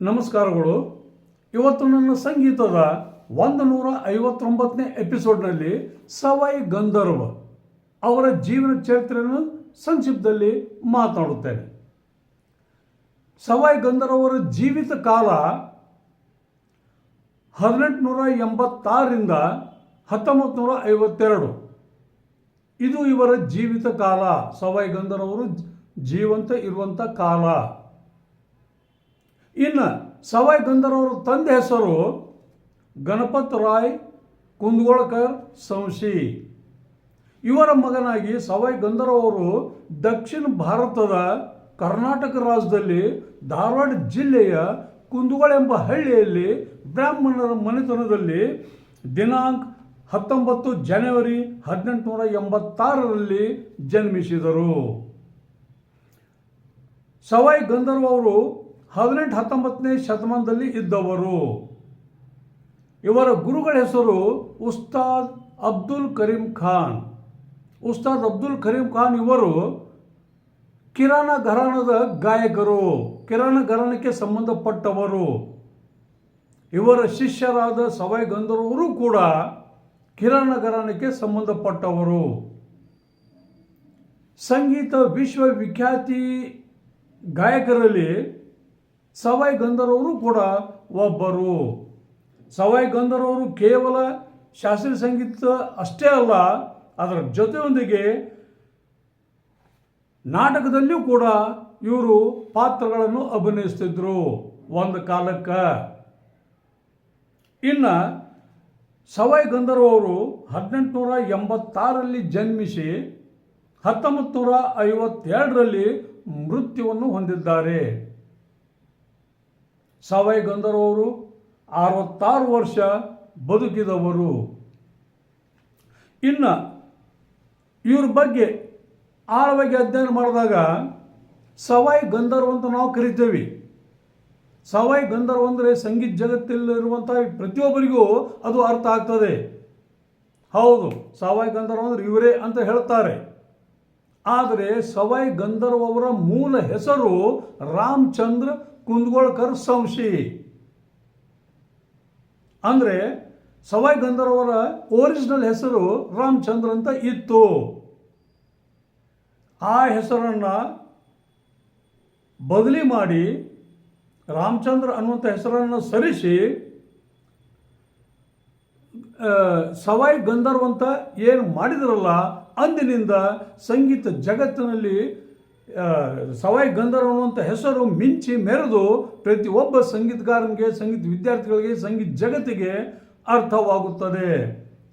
ನಮಸ್ಕಾರಗಳು. ಇವತ್ತು ನನ್ನ ಸಂಗೀತದ ಒಂದು ನೂರ ಐವತ್ತೊಂಬತ್ತನೇ ಎಪಿಸೋಡ್ನಲ್ಲಿ ಸವಾಯಿ ಗಂಧರ್ವ ಅವರ ಜೀವನ ಚರಿತ್ರೆಯನ್ನು ಸಂಕ್ಷಿಪ್ತದಲ್ಲಿ ಮಾತನಾಡುತ್ತೇನೆ. ಸವಾಯಿ ಗಂಧರ್ವರ ಜೀವಿತ ಕಾಲ ಹದಿನೆಂಟುನೂರ ಎಂಬತ್ತಾರರಿಂದ ಹತ್ತೊಂಬತ್ತು ನೂರ ಐವತ್ತೆರಡು ಇದು ಇವರ ಜೀವಿತ ಕಾಲ. ಸವಾಯಿ ಗಂಧರ್ವರು ಜೀವಂತ ಇರುವಂಥ ಕಾಲ. ಇನ್ನು ಸವಾಯ್ ಗಂಧರ್ವರ ತಂದೆ ಹೆಸರು ಗಣಪತ್ ರಾಯ್ ಕುಂದಗೋಳಕರ್ ಸಂಶಿ. ಇವರ ಮಗನಾಗಿ ಸವಾಯ್ ಗಂಧರ್ವ ಅವರು ದಕ್ಷಿಣ ಭಾರತದ ಕರ್ನಾಟಕ ರಾಜ್ಯದಲ್ಲಿ ಧಾರವಾಡ ಜಿಲ್ಲೆಯ ಕುಂದಗೋಳ ಎಂಬ ಹಳ್ಳಿಯಲ್ಲಿ ಬ್ರಾಹ್ಮಣರ ಮನೆತನದಲ್ಲಿ ದಿನಾಂಕ ಹತ್ತೊಂಬತ್ತು ಜನವರಿ ಹದಿನೆಂಟುನೂರ ಎಂಬತ್ತಾರರಲ್ಲಿ ಜನ್ಮಿಸಿದರು. ಸವಾಯ್ ಗಂಧರ್ವ ಅವರು ಹದಿನೆಂಟು ಹತ್ತೊಂಬತ್ತನೇ ಶತಮಾನದಲ್ಲಿ ಇದ್ದವರು. ಇವರ ಗುರುಗಳ ಹೆಸರು ಉಸ್ತಾದ್ ಅಬ್ದುಲ್ ಕರೀಂ ಖಾನ್. ಉಸ್ತಾದ್ ಅಬ್ದುಲ್ ಕರೀಂ ಖಾನ್ ಇವರು ಕಿರಾಣ ಘರಾಣದ ಗಾಯಕರು. ಕಿರಾಣ ಘರಾಣಕ್ಕೆ ಸಂಬಂಧಪಟ್ಟವರು. ಇವರ ಶಿಷ್ಯರಾದ ಸವಾಯ್ ಗಂಧರ್ವರು ಕೂಡ ಕಿರಾಣ ಘರಾಣಕ್ಕೆ ಸಂಬಂಧಪಟ್ಟವರು. ಸಂಗೀತ ವಿಶ್ವವಿಖ್ಯಾತಿ ಗಾಯಕರಲ್ಲಿ ಸವಾಯ್ ಗಂಧರ್ವರು ಕೂಡ ಒಬ್ಬರು. ಸವಾಯ್ ಗಂಧರ್ವರು ಕೇವಲ ಶಾಸ್ತ್ರೀಯ ಸಂಗೀತ ಅಷ್ಟೇ ಅಲ್ಲ, ಅದರ ಜೊತೆಯೊಂದಿಗೆ ನಾಟಕದಲ್ಲಿಯೂ ಕೂಡ ಇವರು ಪಾತ್ರಗಳನ್ನು ಅಭಿನಯಿಸ್ತಿದ್ರು ಒಂದು ಕಾಲಕ್ಕೆ. ಇನ್ನು ಸವಾಯ್ ಗಂಧರ್ವ ಅವರು ಹದಿನೆಂಟುನೂರ ಎಂಬತ್ತಾರರಲ್ಲಿ ಜನ್ಮಿಸಿ ಹತ್ತೊಂಬತ್ತು ನೂರ ಐವತ್ತೆರಡರಲ್ಲಿ ಮೃತ್ಯುವನ್ನು ಹೊಂದಿದ್ದಾರೆ. ಸವಾಯ್ ಗಂಧರ್ವ ಅವರು ಅರವತ್ತಾರು ವರ್ಷ ಬದುಕಿದವರು. ಇನ್ನು ಇವ್ರ ಬಗ್ಗೆ ಆಳವಾಗಿ ಅಧ್ಯಯನ ಮಾಡಿದಾಗ ಸವಾಯ್ ಗಂಧರ್ವ ಅಂತ ನಾವು ಕರಿತೇವೆ. ಸವಾಯ್ ಗಂಧರ್ವ ಅಂದರೆ ಸಂಗೀತ ಜಗತ್ತಲ್ಲಿರುವಂಥ ಪ್ರತಿಯೊಬ್ಬರಿಗೂ ಅದು ಅರ್ಥ ಆಗ್ತದೆ. ಹೌದು ಸವಾಯ್ ಗಂಧರ್ವ ಅಂದರೆ ಇವರೇ ಅಂತ ಹೇಳ್ತಾರೆ. ಆದರೆ ಸವಾಯ್ ಗಂಧರ್ವ ಅವರ ಮೂಲ ಹೆಸರು ರಾಮಚಂದ್ರ ಕುಂದಗೋಳ್ಕರ್ ಸಂಶಿ. ಅಂದರೆ ಸವಾಯ್ ಗಂಧರ್ವರ ಒರಿಜಿನಲ್ ಹೆಸರು ರಾಮಚಂದ್ರ ಅಂತ ಇತ್ತು. ಆ ಹೆಸರನ್ನು ಬದಲಿ ಮಾಡಿ ರಾಮಚಂದ್ರ ಅನ್ನುವಂಥ ಹೆಸರನ್ನು ಸರಿಸಿ ಸವಾಯ್ ಗಂಧರ್ವ ಅಂತ ಏನು ಮಾಡಿದ್ರಲ್ಲ, ಅಂದಿನಿಂದ ಸಂಗೀತ ಜಗತ್ತಿನಲ್ಲಿ ಸವಾಯ್ ಗಂಧರ್ವ ಅನ್ನುವಂಥ ಹೆಸರು ಮಿಂಚಿ ಮೆರೆದು ಪ್ರತಿಯೊಬ್ಬ ಸಂಗೀತಗಾರನಿಗೆ, ಸಂಗೀತ ವಿದ್ಯಾರ್ಥಿಗಳಿಗೆ, ಸಂಗೀತ ಜಗತ್ತಿಗೆ ಅರ್ಥವಾಗುತ್ತದೆ.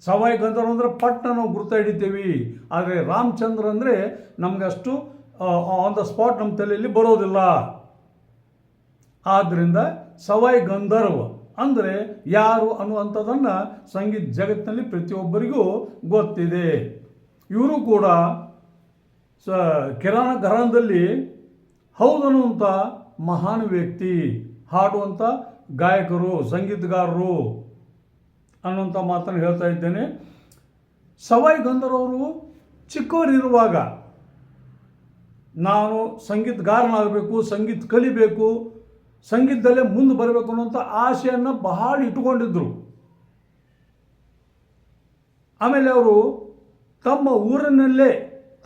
ಸವಾಯಿ ಗಂಧರ್ವ ಅಂದರೆ ಪಟ್ಟ ನಾವು ಗುರ್ತ ಹಿಡಿತೀವಿ. ಆದರೆ ರಾಮಚಂದ್ರ ಅಂದರೆ ನಮಗಷ್ಟು ಆನ್ ದ ಸ್ಪಾಟ್ ನಮ್ಮ ತಲೆಯಲ್ಲಿ ಬರೋದಿಲ್ಲ. ಆದ್ದರಿಂದ ಸವಾಯಿ ಗಂಧರ್ವ ಅಂದರೆ ಯಾರು ಅನ್ನುವಂಥದ್ದನ್ನು ಸಂಗೀತ ಜಗತ್ತಿನಲ್ಲಿ ಪ್ರತಿಯೊಬ್ಬರಿಗೂ ಗೊತ್ತಿದೆ. ಇವರು ಕೂಡ ಸ, ಕಿರಾಣ ಘರಾನದಲ್ಲಿ ಹೌದನ್ನುವಂಥ ಮಹಾನ್ ವ್ಯಕ್ತಿ ಹಾಡುವಂಥ ಗಾಯಕರು, ಸಂಗೀತಗಾರರು ಅನ್ನುವಂಥ ಮಾತನ್ನು ಹೇಳ್ತಾ ಇದ್ದೇನೆ. ಸವಾಯಿ ಗಂಧರ್ವರು ಚಿಕ್ಕವರಿರುವಾಗ ನಾನು ಸಂಗೀತಗಾರನಾಗಬೇಕು, ಸಂಗೀತ ಕಲಿಬೇಕು, ಸಂಗೀತದಲ್ಲೇ ಮುಂದೆ ಬರಬೇಕು ಅನ್ನುವಂಥ ಆಸೆಯನ್ನು ಬಹಳ ಇಟ್ಟುಕೊಂಡಿದ್ದರು ಆಮೇಲೆ ಅವರು ತಮ್ಮ ಊರಿನಲ್ಲೇ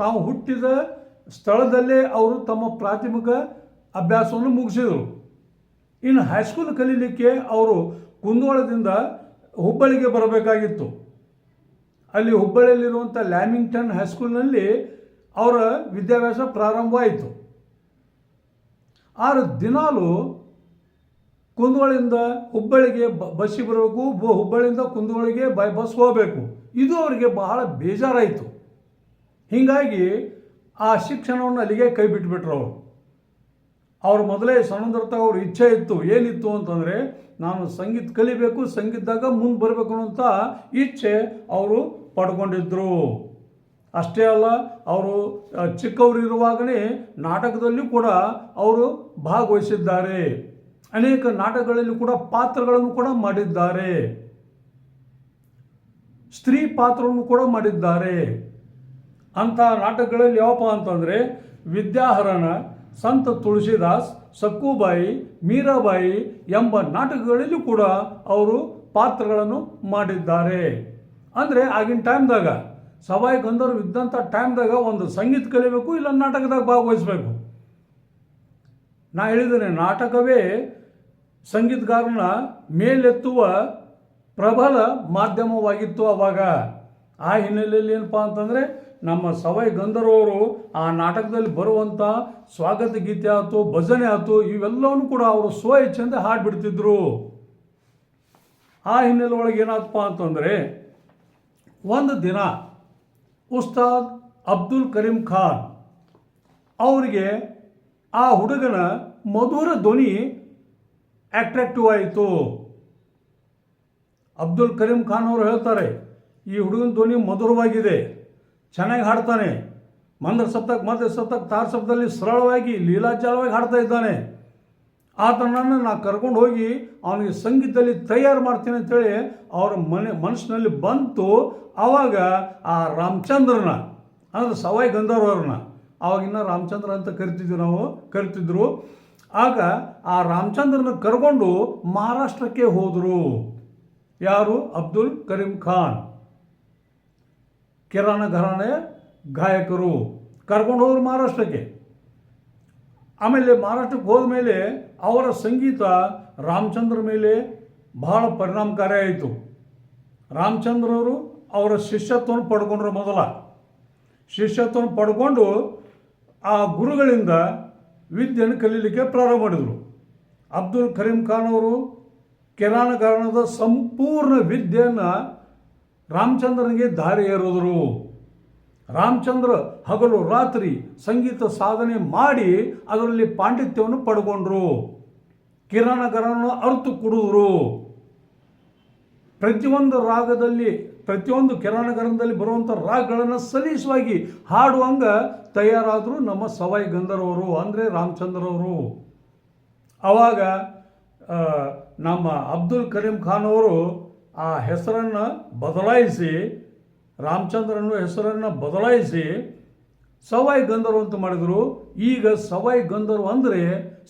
ತಾವು ಹುಟ್ಟಿದ ಸ್ಥಳದಲ್ಲೇ ಅವರು ತಮ್ಮ ಪ್ರಾಥಮಿಕ ಅಭ್ಯಾಸವನ್ನು ಮುಗಿಸಿದರು. ಇನ್ನು ಹೈಸ್ಕೂಲ್ ಕಲೀಲಿಕ್ಕೆ ಅವರು ಕುಂದಗೋಳದಿಂದ ಹುಬ್ಬಳ್ಳಿಗೆ ಬರಬೇಕಾಗಿತ್ತು. ಅಲ್ಲಿ ಹುಬ್ಬಳ್ಳಿಯಲ್ಲಿರುವಂಥ ಲ್ಯಾಮಿಂಗ್ಟನ್ ಹೈಸ್ಕೂಲ್ನಲ್ಲಿ ಅವರ ವಿದ್ಯಾಭ್ಯಾಸ ಪ್ರಾರಂಭವಾಯಿತು. ಆರು ದಿನಾಲು ಕುಂದಗೋಳಿಂದ ಹುಬ್ಬಳ್ಳಿಗೆ ಬಸ್ಸಿಗೆ ಬರಬೇಕು ಹುಬ್ಬಳ್ಳಿಯಿಂದ ಕುಂದಗೋಳಿಗೆ ಬೈ, ಬಸ್ ಹೋಗಬೇಕು. ಇದು ಅವರಿಗೆ ಬಹಳ ಬೇಜಾರಾಯಿತು. ಹೀಗಾಗಿ ಆ ಶಿಕ್ಷಣವನ್ನು ಅಲ್ಲಿಗೆ ಕೈ ಬಿಟ್ಬಿಟ್ರು ಅವರು. ಅವ್ರು ಮೊದಲೇ ಸಣ್ಣದಿರ್ತಾಗ ಅವ್ರ ಇಚ್ಛೆ ಇತ್ತು. ಏನಿತ್ತು ಅಂತಂದರೆ ನಾನು ಸಂಗೀತ ಕಲಿಬೇಕು, ಸಂಗೀತದಾಗ ಮುಂದೆ ಬರಬೇಕು ಅನ್ನೋಂಥ ಇಚ್ಛೆ ಅವರು ಪಡ್ಕೊಂಡಿದ್ದರು ಅಷ್ಟೇ ಅಲ್ಲ, ಅವರು ಚಿಕ್ಕವರು ಚಿಕ್ಕವರಿರುವಾಗಲೇ ನಾಟಕದಲ್ಲಿ ಕೂಡ ಅವರು ಭಾಗವಹಿಸಿದ್ದಾರೆ. ಅನೇಕ ನಾಟಕಗಳಲ್ಲಿ ಕೂಡ ಪಾತ್ರಗಳನ್ನು ಕೂಡ ಮಾಡಿದ್ದಾರೆ. ಸ್ತ್ರೀ ಪಾತ್ರವನ್ನು ಕೂಡ ಮಾಡಿದ್ದಾರೆ. ಅಂಥ ನಾಟಕಗಳಲ್ಲಿ ಯಾವಪ್ಪ ಅಂತಂದರೆ ವಿದ್ಯಾಹರಣ, ಸಂತ ತುಳಸಿದಾಸ್, ಸಕ್ಕುಬಾಯಿ, ಮೀರಾಬಾಯಿ ಎಂಬ ನಾಟಕಗಳಲ್ಲಿ ಕೂಡ ಅವರು ಪಾತ್ರಗಳನ್ನು ಮಾಡಿದ್ದಾರೆ. ಅಂದರೆ ಆಗಿನ ಟೈಮ್ದಾಗ ಸವಾಯಿ ಗಂಧರ್ವ ಇದ್ದಂಥ ಟೈಮ್ದಾಗ ಒಂದು ಸಂಗೀತ ಕಲಿಬೇಕು, ಇಲ್ಲ ನಾಟಕದಾಗ ಭಾಗವಹಿಸಬೇಕು. ನಾ ಹೇಳಿದ್ದೇನೆ, ನಾಟಕವೇ ಸಂಗೀತಗಾರನ ಮೇಲೆತ್ತುವ ಪ್ರಬಲ ಮಾಧ್ಯಮವಾಗಿತ್ತು ಅವಾಗ. ಆ ಹಿನ್ನೆಲೆಯಲ್ಲಿ ಏನಪ್ಪ ಅಂತಂದರೆ ನಮ್ಮ ಸವೈ ಗಂಧರ್ವರು ಆ ನಾಟಕದಲ್ಲಿ ಬರುವಂಥ ಸ್ವಾಗತ ಗೀತೆ ಆಯ್ತು, ಭಜನೆ ಆಯ್ತು, ಇವೆಲ್ಲವನ್ನು ಕೂಡ ಅವರು ಸ್ವ ಇಚ್ಛೆಯಿಂದ ಹಾಡ್ಬಿಡ್ತಿದ್ರು. ಆ ಹಿನ್ನೆಲೆ ಒಳಗೆ ಏನಾಯ್ತಪ್ಪ ಅಂತಂದರೆ, ಒಂದು ದಿನ ಉಸ್ತಾದ್ ಅಬ್ದುಲ್ ಕರೀಂ ಖಾನ್ ಅವರಿಗೆ ಆ ಹುಡುಗನ ಮಧುರ ಧ್ವನಿ ಅಟ್ರಾಕ್ಟಿವ್ ಆಯಿತು. ಅಬ್ದುಲ್ ಕರೀಂ ಖಾನ್ ಅವರು ಹೇಳ್ತಾರೆ, ಈ ಹುಡುಗನ ಧ್ವನಿ ಮಧುರವಾಗಿದೆ. ಚೆನ್ನಾಗಿ ಹಾಡ್ತಾನೆ. ಮಂದ್ರ ಸಪ್ತಕ್, ಮಧ್ಯ ಸಪ್ತಕ್, ತಾರ ಸಪ್ತದಲ್ಲಿ ಸರಳವಾಗಿ ಲೀಲಾಚಾರವಾಗಿ ಹಾಡ್ತಾ ಇದ್ದಾನೆ. ಆತನನ್ನು ನಾನು ಕರ್ಕೊಂಡು ಹೋಗಿ ಅವನಿಗೆ ಸಂಗೀತದಲ್ಲಿ ತಯಾರು ಮಾಡ್ತೀನಿ ಅಂತೇಳಿ ಅವರ ಮನೆ, ಮನಸ್ಸಿನಲ್ಲಿ ಬಂತು. ಆವಾಗ ಆ ರಾಮಚಂದ್ರನ, ಅಂದರೆ ಸವಾಯಿ ಗಂಧರ್ವರನ್ನ ಆವಾಗಿನ್ನ ರಾಮಚಂದ್ರ ಅಂತ ಕರಿತಿದ್ವಿ ನಾವು, ಕರಿತಿದ್ರು. ಆಗ ಆ ರಾಮಚಂದ್ರನ ಕರ್ಕೊಂಡು ಮಹಾರಾಷ್ಟ್ರಕ್ಕೆ ಹೋದರು. ಯಾರು? ಅಬ್ದುಲ್ ಕರೀಂ ಖಾನ್. ಕಿರಾಣ ಘರಾಣೆಯ ಗಾಯಕರು. ಕರ್ಕೊಂಡು ಹೋದ್ರು ಮಹಾರಾಷ್ಟ್ರಕ್ಕೆ. ಆಮೇಲೆ ಮಹಾರಾಷ್ಟ್ರಕ್ಕೆ ಹೋದ ಮೇಲೆ ಅವರ ಸಂಗೀತ ರಾಮಚಂದ್ರ ಮೇಲೆ ಬಹಳ ಪರಿಣಾಮಕಾರಿ ಆಯಿತು ರಾಮಚಂದ್ರವರು ಅವರ ಶಿಷ್ಯತ್ವವನ್ನು ಪಡ್ಕೊಂಡ್ರು ಮೊದಲ. ಶಿಷ್ಯತ್ವವನ್ನು ಪಡ್ಕೊಂಡು ಆ ಗುರುಗಳಿಂದ ವಿದ್ಯೆಯನ್ನು ಕಲೀಲಿಕ್ಕೆ ಪ್ರಾರಂಭ ಮಾಡಿದರು. ಅಬ್ದುಲ್ ಕರೀಂ ಖಾನ್ ಅವರು ಕಿರಾಣಗಾರಣದ ಸಂಪೂರ್ಣ ವಿದ್ಯೆಯನ್ನು ರಾಮಚಂದ್ರನಿಗೆ ದಾರಿ ಏರಿದ್ರು. ರಾಮಚಂದ್ರ ಹಗಲು ರಾತ್ರಿ ಸಂಗೀತ ಸಾಧನೆ ಮಾಡಿ ಅದರಲ್ಲಿ ಪಾಂಡಿತ್ಯವನ್ನು ಪಡ್ಕೊಂಡ್ರು. ಕಿರಣಗರನ್ನು ಅರ್ತು ಕುಡಿದ್ರು. ಪ್ರತಿಯೊಂದು ರಾಗದಲ್ಲಿ, ಪ್ರತಿಯೊಂದು ಕಿರಣಗರದಲ್ಲಿ ಬರುವಂಥ ರಾಗಗಳನ್ನು ಸಲೀಸವಾಗಿ ಹಾಡುವಂಗ ತಯಾರಾದರು ನಮ್ಮ ಸವಾಯಿ ಗಂಧರ್ವರು, ಅಂದರೆ ರಾಮಚಂದ್ರವರು. ಆವಾಗ ನಮ್ಮ ಅಬ್ದುಲ್ ಕರೀಂ ಖಾನ್ ಅವರು ಆ ಹೆಸರನ್ನು ಬದಲಾಯಿಸಿ, ರಾಮಚಂದ್ರನ ಹೆಸರನ್ನು ಬದಲಾಯಿಸಿ ಸವಾಯಿ ಗಂಧರ್ವ ಅಂತ ಮಾಡಿದರು. ಈಗ ಸವಾಯಿ ಗಂಧರ್ವ ಅಂದರೆ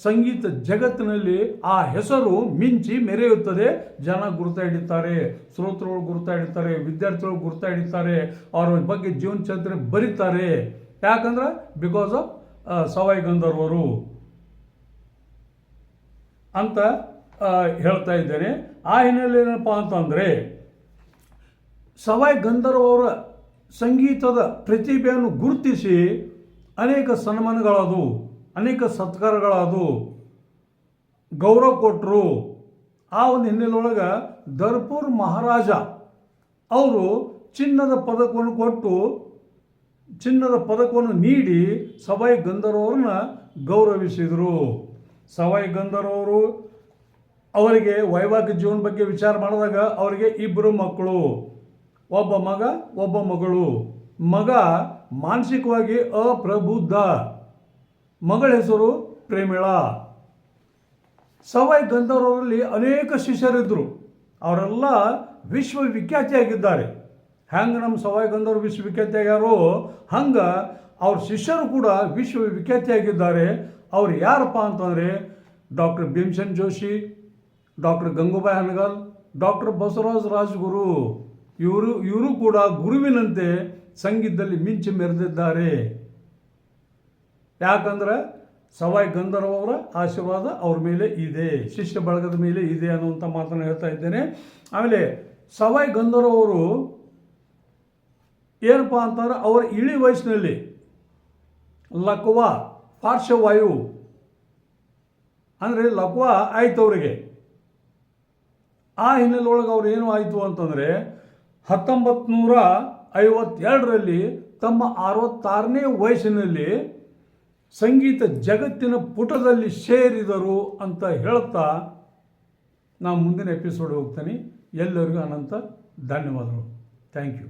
ಸಂಗೀತ ಜಗತ್ತಿನಲ್ಲಿ ಆ ಹೆಸರು ಮಿಂಚಿ ಮೆರೆಯುತ್ತದೆ. ಜನ ಗುರುತಾ ಹಿಡಿತಾರೆ, ಶ್ರೋತೃಗಳು ಗುರುತಾ ಹಿಡಿತಾರೆ, ವಿದ್ಯಾರ್ಥಿಗಳು ಗುರುತಾ ಹಿಡಿತಾರೆ, ಅವರ ಬಗ್ಗೆ ಜೀವನ ಚರಿತ್ರೆ ಬರೀತಾರೆ. ಯಾಕಂದ್ರೆ ಬಿಕಾಸ್ ಆಫ್ ಸವಾಯಿ ಗಂಧರ್ವರು. ಅಂತ ಹೇಳ್ತಾ ಇದ್ದೇನೆ. ಆ ಹಿನ್ನೆಲೆ ಏನಪ್ಪ ಅಂತಂದರೆ, ಸವಾಯ್ ಗಂಧರ್ವ ಅವರ ಸಂಗೀತದ ಪ್ರತಿಭೆಯನ್ನು ಗುರುತಿಸಿ ಅನೇಕ ಸನ್ಮಾನಗಳಾದವು, ಅನೇಕ ಸತ್ಕಾರಗಳಾದವು, ಗೌರವ ಕೊಟ್ಟರು ಆ ಒಂದು ಹಿನ್ನೆಲೆಯೊಳಗೆ ದರ್ಪುರ್ ಮಹಾರಾಜ ಅವರು ಚಿನ್ನದ ಪದಕವನ್ನು ಕೊಟ್ಟು, ಚಿನ್ನದ ಪದಕವನ್ನು ನೀಡಿ ಸವಾಯ್ ಗಂಧರ್ವರನ್ನ ಗೌರವಿಸಿದರು. ಸವಾಯ್ ಗಂಧರ್ವರು ಅವರಿಗೆ ವೈವಾಹಿಕ ಜೀವನ ಬಗ್ಗೆ ವಿಚಾರ ಮಾಡಿದಾಗ ಅವರಿಗೆ ಇಬ್ಬರು ಮಕ್ಕಳು. ಒಬ್ಬ ಮಗ, ಒಬ್ಬ ಮಗಳು. ಮಗ ಮಾನಸಿಕವಾಗಿ ಅಪ್ರಬುದ್ಧ. ಮಗಳ ಹೆಸರು ಪ್ರೇಮಿಳಾ. ಸವಾಯಿ ಗಂಧರ್ವರಲ್ಲಿ ಅನೇಕ ಶಿಷ್ಯರಿದ್ದರು. ಅವರೆಲ್ಲ ವಿಶ್ವವಿಖ್ಯಾತಿಯಾಗಿದ್ದಾರೆ. ಹೆಂಗೆ ನಮ್ಮ ಸವಾಯಿ ಗಂಧರ್ವ ವಿಶ್ವವಿಖ್ಯಾತಿಯಾಗ್ಯಾರೋ, ಹಂಗೆ ಅವ್ರ ಶಿಷ್ಯರು ಕೂಡ ವಿಶ್ವವಿಖ್ಯಾತಿಯಾಗಿದ್ದಾರೆ. ಅವ್ರು ಯಾರಪ್ಪ ಅಂತಂದರೆ doctor Bhimsen Joshi doctor Gangubai Hangal, doctor Basavaraj Rajguru, ಇವರು ಇವರು ಕೂಡ ಗುರುವಿನಂತೆ ಸಂಗೀತದಲ್ಲಿ ಮಿಂಚಿ ಮೆರೆದಿದ್ದಾರೆ. ಯಾಕಂದ್ರೆ ಸವಾಯ್ ಗಂಧರ್ವ ಅವರ ಆಶೀರ್ವಾದ ಅವ್ರ ಮೇಲೆ ಇದೆ, ಶಿಷ್ಯ ಬಳಗದ ಮೇಲೆ ಇದೆ ಅನ್ನುವಂಥ ಮಾತನ್ನು ಹೇಳ್ತಾ ಇದ್ದೇನೆ. ಆಮೇಲೆ ಸವಾಯ್ ಅವರು ಏನಪ್ಪ ಅಂತಂದ್ರೆ ಅವರ ಇಳಿ ವಯಸ್ಸಿನಲ್ಲಿ ಲಕ್ವಾ, ಪಾರ್ಶ್ವವಾಯು, ಅಂದರೆ ಲಕ್ವಾ ಆಯ್ತು ಅವರಿಗೆ ಆ ಹಿನ್ನೆಲೆಯೊಳಗೆ ಅವ್ರು ಏನು ಆಯಿತು ಅಂತಂದರೆ ಹತ್ತೊಂಬತ್ತು ನೂರ ಐವತ್ತೆರಡರಲ್ಲಿ ತಮ್ಮ ಅರವತ್ತಾರನೇ ವಯಸ್ಸಿನಲ್ಲಿ ಸಂಗೀತ ಜಗತ್ತಿನ ಪುಟದಲ್ಲಿ ಸೇರಿದರು ಅಂತ ಹೇಳ್ತಾ ನಾನು ಮುಂದಿನ ಎಪಿಸೋಡ್ ಹೋಗ್ತೀನಿ. ಎಲ್ಲರಿಗೂ ಅನಂತ ಧನ್ಯವಾದಗಳು. Thank you